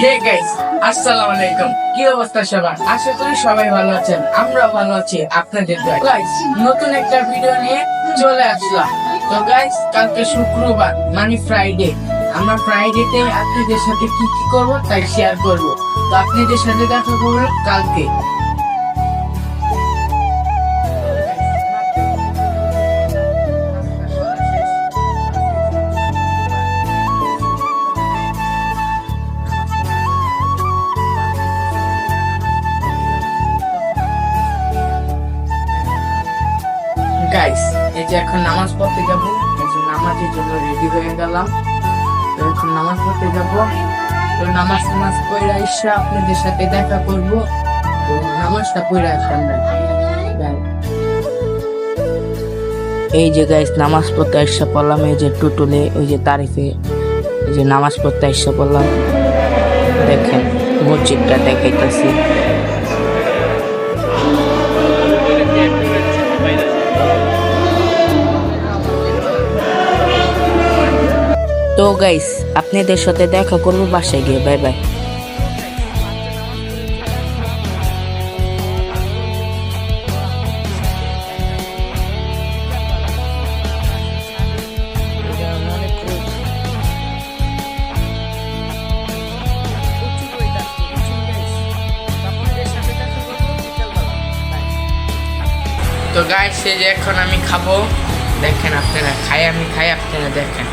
Hey guys আলাইকুম। কি অবস্থা সবার? আশা করি সবাই ভালো আছেন। আমরা ভালো আছি, আপনাদের গাইস নতুন একটা ভিডিও নিয়ে চলে আসলাম। তো গাইস কালকে শুক্রবার মানে ফ্রাইডে আমরা ফ্রাইডেতে আপনাদের সাথে কি কি করব তাই শেয়ার করব। তো আপনাদের সাথে দেখা করব কালকে। গাইস এই যে এখন নামাজ পড়তে যাব, এই যে নামাজের জন্য রেডি হয়ে গেলাম। তো এখন নামাজ পড়তে যাব। তো নামাজ নামাজ পড়ে এসে আপনাদের সাথে দেখা করব। তো নামাজটা পড়ে না এই যে গাইস নামাজ পড়তে এসে পড়লাম, এই যে টুটুলে, ওই যে তারিফে। এই যে নামাজ পড়তে এসে পড়লাম। দেখেন, মসজিদটা দেখাইতেছি। তো গাইস আপনাদের সাথে দেখা করব বাসায় গিয়ে বাই বাই তো গাইস এই যে এখন আমি খাব। দেখেন আপনারা, খাই আমি, খাই আপনারা, দেখেন।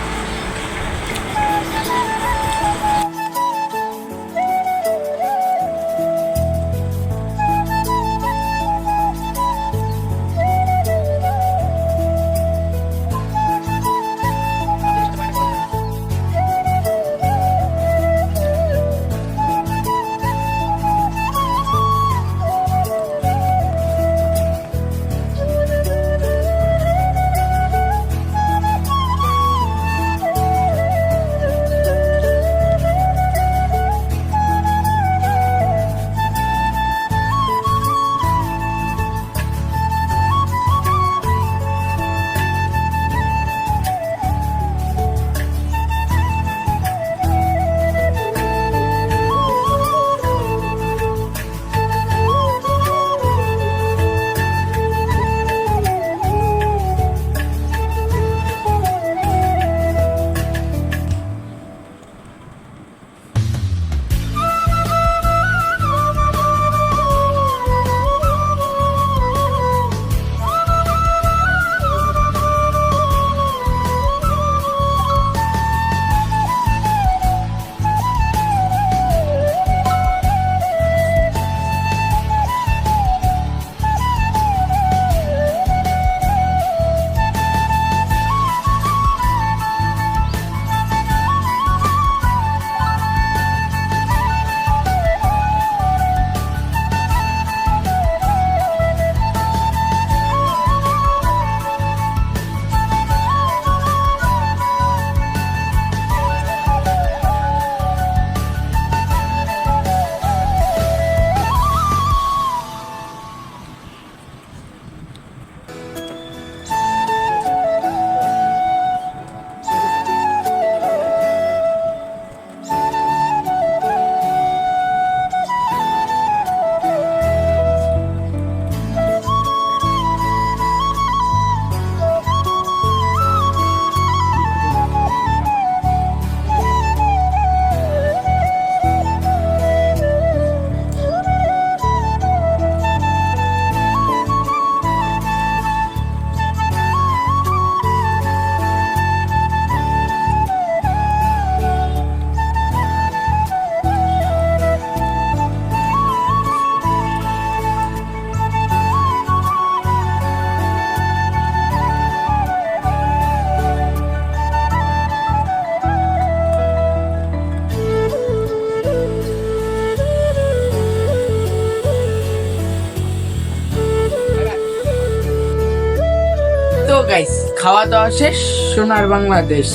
গাইস খাওয়া দাওয়া শেষ, সোনার বাংলাদেশ।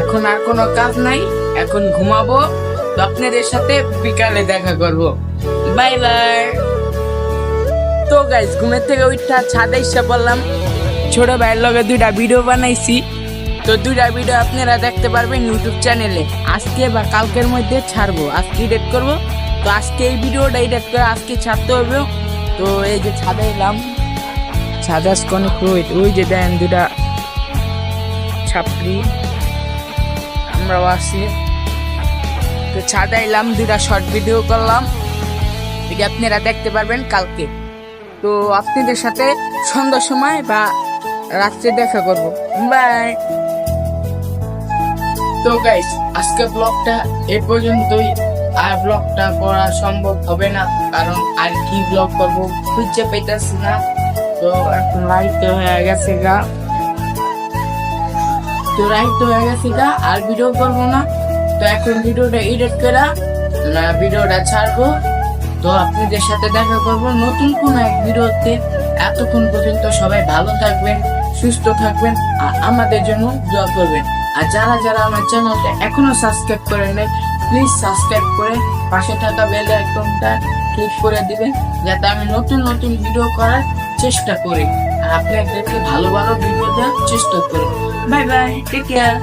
এখন আর কোনো কাজ নাই, এখন ঘুমাবো তো আপনাদের সাথে বিকালে দেখা করব। Bye bye. তো গাইস ঘুমের থেকে উঠা ছাদে এসে পড়লাম। ছোট ভাইয়ের লগে দুইটা ভিডিও বানাইছি। তো দুইটা ভিডিও আপনারা দেখতে পারবেন ইউটিউব চ্যানেলে আজকে বা কালকের মধ্যে ছাড়বো, আজকে এডিট করব। তো আজকে এই ভিডিওটা এডিট করে আজকে ছাড়তে হবে। তো এই যে ছাদে এলাম। আজকে অনেক রোদ ওই যে দেন দুটা ছাপড়ি। আমরাও আছি। তো ছাদে এলাম দুটা শর্ট ভিডিও করলাম। এটা আপনারা দেখতে পারবেন কালকে। তো আপনাদের সাথে সন্ধ্যার সময় বা রাত্রে দেখা করব। বাই তো গাইস আজকে ব্লগটা এ পর্যন্তই। আর ব্লগটা করা সম্ভব হবে না, কারণ আর কি ব্লগ করব খুঁজে পেতেছি না। তো এখন লাইট হয়ে গেছে গা। তো রাইট হয়ে গেছে গা, আর ভিডিও করব না। তো এখন ভিডিওটা এডিট করে ভিডিওটা ছাড়বো। তো আপনাদের সাথে দেখা করব নতুন কোন এক ভিডিওতে। এতক্ষণ পর্যন্ত সবাই ভালো থাকবেন, সুস্থ থাকবেন, আর আমাদের জন্য দোয়া করবেন। আর যারা যারা আমার চ্যানেলটা এখনও সাবস্ক্রাইব করেন নাই প্লিজ সাবস্ক্রাইব করে পাশে থাকা বেল আইকনটা ক্লিক করে দিবেন, যাতে আমি নতুন নতুন ভিডিও করার চেষ্টা করে। আপনি আপনাকে ভালো ভালো দেওয়ার চেষ্টা করে বাই বাই টেক কেয়ার